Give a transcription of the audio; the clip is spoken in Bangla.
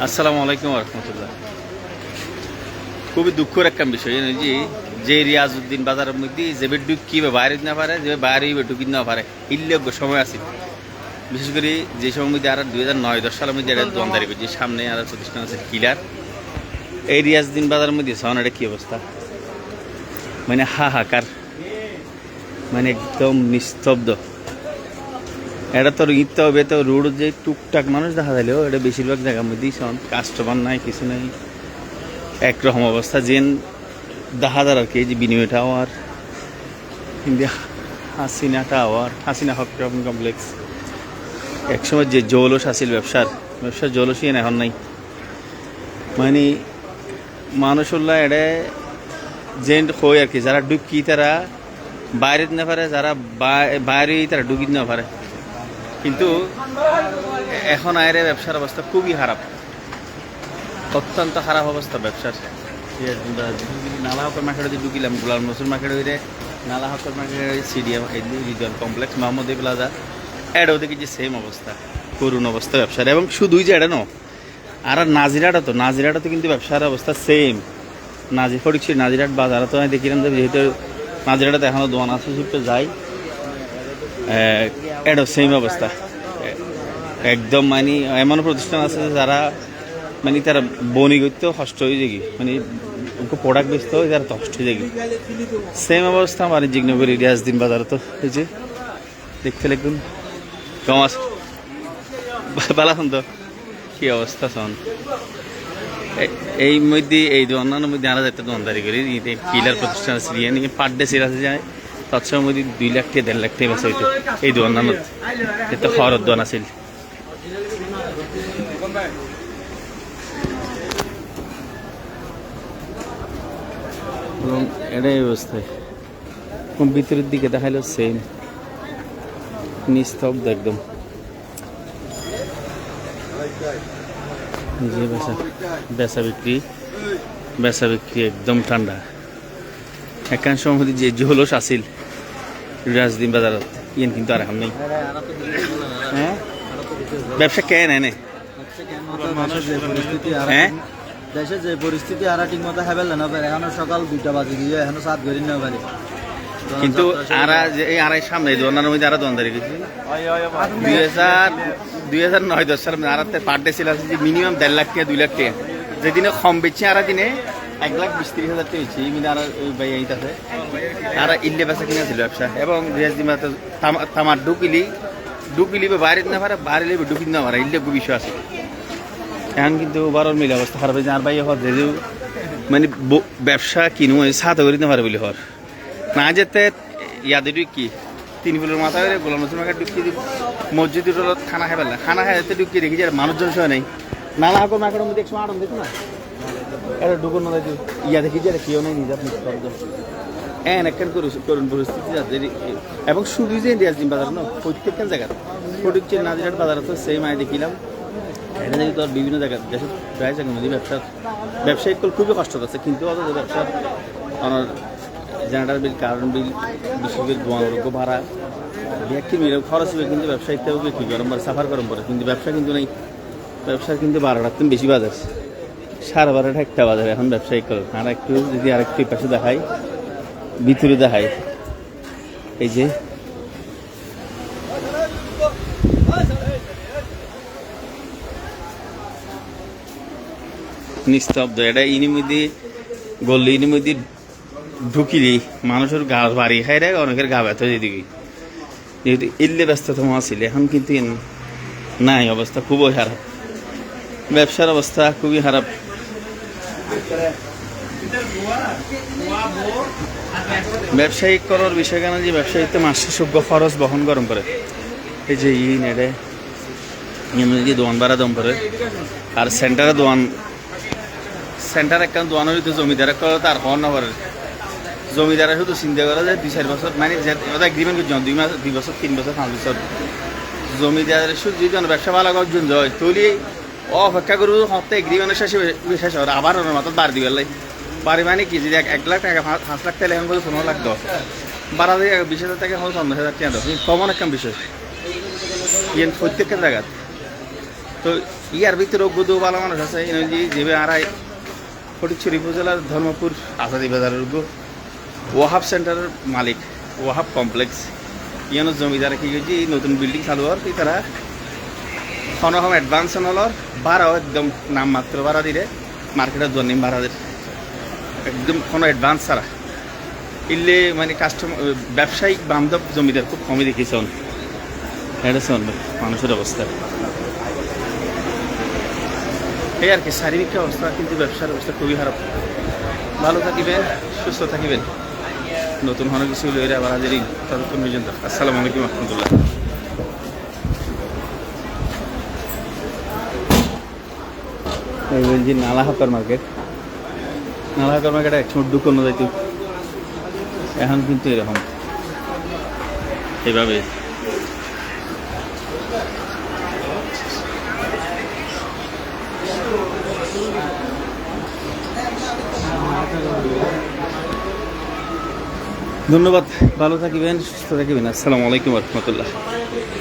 আসসালামু আলাইকুম রহমতুল্লাহ। খুবই দুঃখের একটা বিষয় যে যে রিয়াজউদ্দিন বাজারের মধ্যে যে বেডুক কি বাইরে না পারে, যে বাইরে ঢুকি না পারে ইল্যোগ্য সময় আছে। বিশেষ করে যে সময় মধ্যে আর দুই হাজার নয়, দশ সালের মধ্যে একটা দোকানদারি সামনে আর প্রতিষ্ঠান আছে, কিলার। এই রিয়াজউদ্দিন বাজারের মধ্যে সাউন্ড এটা কি অবস্থা? মানে হাহাকার মানে একদম নিস্তব্ধ। এটা তোর ইতে হবে তো রোড যে টুকটাক মানুষ দেখা যাইলেও এটা বেশিরভাগ জায়গার মধ্যেই সব কাস্টমার নাই, কিছু নাই। একরকম অবস্থা। যেন দেখা যার আর কি যে বিনিময় tower India, Hasina tower Hasina Haque complex একসময় যে জৌলস আসিল ব্যবসার ব্যবসার জৌলসই এখন নাই। মানে মানুষ উল্লাহ এটা জেন্ট হই আর কি, যারা ডুবকি তারা বাইরে না পারে, যারা বাই- বাইরে তারা ডুবি না পারে। কিন্তু এখন আয়ের ব্যবসার অবস্থা খুবই খারাপ। অত্যন্ত খারাপ অবস্থা ব্যবসার। নালা হকর মার্কেটে ঢুকিলাম, গোলাম নসুর মার্কেটে হইলে নালা হকর মার্কেটে CDM reason complex Mohammad plaza এটাও দেখি যে সেম অবস্থা, করুণ অবস্থা ব্যবসার। এবং শুধুই যে এটা নো আর নাজিরাটা তো নাজিরাটা তো কিন্তু ব্যবসার অবস্থা সেম নাজি ফটিকছি নাজিরাট বাজারে তো আমি দেখিলাম যে যেহেতু নাজিরাটাতে এখনও দোয়ান আছে যাই। এটাও সেম অবস্থা। একদম মানে এমন প্রতিষ্ঠান আছে যারা মানে তারা বনি করতেও কষ্ট হয়ে যাগি মানে প্রোডাক্ট বেচতে হয়, তারা কষ্ট হয়ে যাগি সেম অবস্থা বাণিজ্যিক নগরী রিয়াজ দিন বাজার তো যে, দেখতে লাগবেন কম আছে? ভালো তো? কি অবস্থা শোন। এই মধ্যে, এই অন্যান্য মধ্যে আরও একটা দোকানদারি করি কিলার প্রতিষ্ঠান আছে পার ডে সেল আছে যায় তৎসমের মধ্যে দুই লাখ থেকে দেড় লাখ টাকা বেচা হইতো। এই দোকান এটা খরচ দোকান আছিল। এবং এটাই অবস্থায় ভিতরের দিকে দেখাইলো সেম নিস্তব্ধ একদম। যে বেচা বেচা বিক্রি। বেচা বিক্রি একদম ঠান্ডা। সময় যে জহলস আসিল রাজদিন বাজারত ইয়েন কিন্তু আর এখন নেই। হ্যাঁ? ব্যবসা কে নেয় নে দেশের যে পরিস্থিতি আর হ্যাঁ? দেশের যে পরিস্থিতি আর ঠিক মতো না পারে এখনও সকাল দুইটা বাজে দিয়ে এখনও সাত গড়ি না পারে কিন্তু আরা যে এই আড়াই সামনে দোকানের মধ্যে আরও দোকানদারি গেছি দুই হাজার দুই হাজার নয় দশ সালে আর পার ডে মিনিমাম দেড় লাখ টাকা দুই লাখ টাকা। যেদিনে কম বেচছে আর দিনে এক লাখ বিশ তিরিশ হাজার টাকা ইল্লে বেচা ব্যবসা। এবং রিয়াজ দিমা তো তামার ডুকিলি ডুকিলি বা বাইরে না পারে বাইরে লিবে ডুকি না পারে ইল্লে খুব আছে। এখন কিন্তু বারোর মিলে অবস্থা খারাপ হয়েছে আর ভাই হর যে মানে ব্যবসা কিনু সাথে করে দিতে পারে বলে হর না যেতে ইয়াদে কি তিন ফুলের মাথায় করে গোলাম নসুর মাকে ঢুকিয়ে দিব। মসজিদের হলো খানা খাই পেলাম খানা খাই ঢুকিয়ে দেখি যে মানুষজন সহ নেই। নানা মাকের মধ্যে একসময় আড়ম দেখো না? এটা ঢুকুন না ইয়া দেখি যে কেউ নেই নিজের নিস্তব্ধ এন একখান করুন, পরিস্থিতি যাতে এবং শুধু যে দিন বাজার, না প্রত্যেকখান জায়গা ফটিকচির নাজিরাট বাজার তো সেই মায় দেখিলাম। এটা দেখি তোর বিভিন্ন জায়গা দেশের প্রায় জায়গার মধ্যে ব্যবসা, ব্যবসায়িক খুবই কষ্ট করছে কিন্তু অত ব্যবসা, আমার জেনারেটার বিল কারেন্ট বিল বিদ্যুৎ বিল দোয়ানোগ্য ভাড়া ব্যক্তি মিলে খরচ হবে কিন্তু ব্যবসায়িকটাও বিক্রি গরম পরে সাফার গরম পরে কিন্তু ব্যবসা কিন্তু নেই। ব্যবসার কিন্তু বারোটার তুমি বেশি বাজার। সাড়ে বারোটা একটা বাজার এখন ব্যবসায়িক করো আর একটু যদি আর একটু পাশে দেখাই, ভিতরে দেখাই। এই যে, নিস্তব্ধ। এটা ইনিমধ্যে গল্লি ইনিমধ্যে ঢুকিলি মানুষের গা বাড়ি খাই রে, অনেকের গা ব্যথা যেদিকে। যেহেতু ইল্লে ব্যস্ততম আছিল, এখন কিন্তু নাই, অবস্থা খুবই খারাপ। ব্যবসার অবস্থা খুবই খারাপ। ব্যবসায়িক করার বিষয় কেন? যে ব্যবসায়িতে মাসের যোগ্য খরচ বহন গরম করে। এই যে ই নেড়ে এমনি দোয়ান ভাড়া দম করে। আর সেন্টারে দোয়ান, সেন্টার একখান দোয়ান হইতো জমিদার করে তার হওয়ার না পারে জমিদারে শুধু চিন্তা করে যে দুই চার বছর মানে ওটা এগ্রিমেন্ট করছি দুই মাস, দুই বছর, তিন বছর, পাঁচ বছর। জমিদারের শুধু যদি ব্যবসা ভালো একজন যায় তৈলি অপেক্ষা করব হপ্তাহ এগ্রিমেন্টের শেষে শেষ হবে আবার মাথা বার দিবে, লাই। বাড়ি মানে কি, যদি এক লাখ টাকা, পাঁচ লাখ টাকা এখন পনেরো লাখ দশ। বারো থেকে বিশ হাজার টাকা হলো পঞ্চাশ হাজার টাকা। দশ কমন একটা বিষয় ইয়ে প্রত্যেকটা জায়গা তো ইয়ার ভিতরে ভালো মানুষ আছে। এনে যে যেভাবে আড়াই ফটিকছড়ি উপজেলার ধর্মপুর আজাদি বাজারের ওয়াহাব সেন্টারের মালিক। ওয়াহাব কমপ্লেক্স। ইয়ানোর জমিদার কি হয়েছে নতুন বিল্ডিং চালু হওয়ার তারা সনহম অ্যাডভান্স হলর ভাড়াও একদম নামমাত্র ভাড়া দিলে মার্কেটের জন্য ভাড়া দিলে। একদম কোনো অ্যাডভান্স ছাড়া ইল্লে মানে কাস্টমার ব্যবসায়িক বান্ধব জমিদার খুব কমই দেখেছে এটা মানুষের অবস্থা এই আর কি শারীরিক অবস্থা কিন্তু ব্যবসার অবস্থা খুবই খারাপ ভালো থাকিবেন, সুস্থ থাকিবেন। নতুন কোনো কিছু লইরে আবার হাজির ততক্ষণ পর্যন্ত আসসালামু আলাইকুম রহমতুল্লাহ এই বলছি নালা হাকার মার্কেট, নালা হাকার মার্কেট একসময় ঢুকানো যাইতো এখন কিন্তু এরকম। এভাবে। ধন্যবাদ। ভালো থাকিবেন, সুস্থ থাকিবেন। আসসালামু আলাইকুম রহমতুল্লাহ।